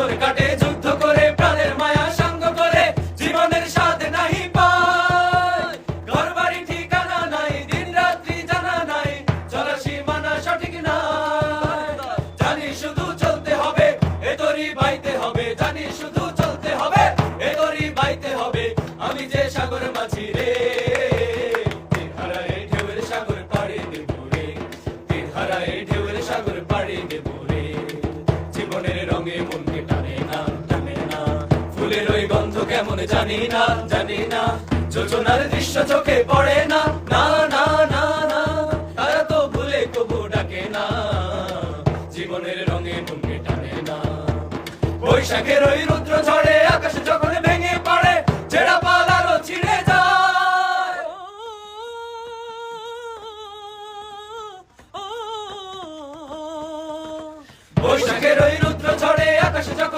জীবন কাটে। কেমন জানি না জানি না। যোজনার দৃশ্য চোখে পড়ে না। না না না না। তারা তো ভুলে কবু ডাকে না। জীবনের রঙে মনকে টানে না। বৈশাখের ওই রুদ্র ঝড়ে আকাশ যখন ভেঙে পড়ে জেরা পালারও ছিঁড়ে যায়। বৈশাখের ওই রুদ্র ছড়ে আকাশ যখন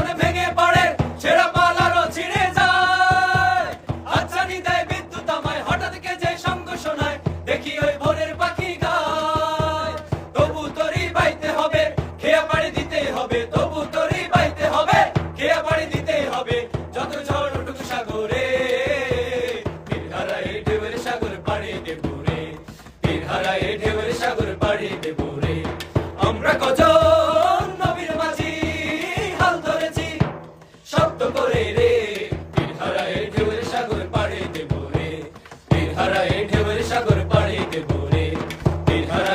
রে হারায় ঢেউয়ের সাগর পাড়ে দেব রে। হারায় ঢেউয়ের সাগর পাড়ে দেব রে। হারায়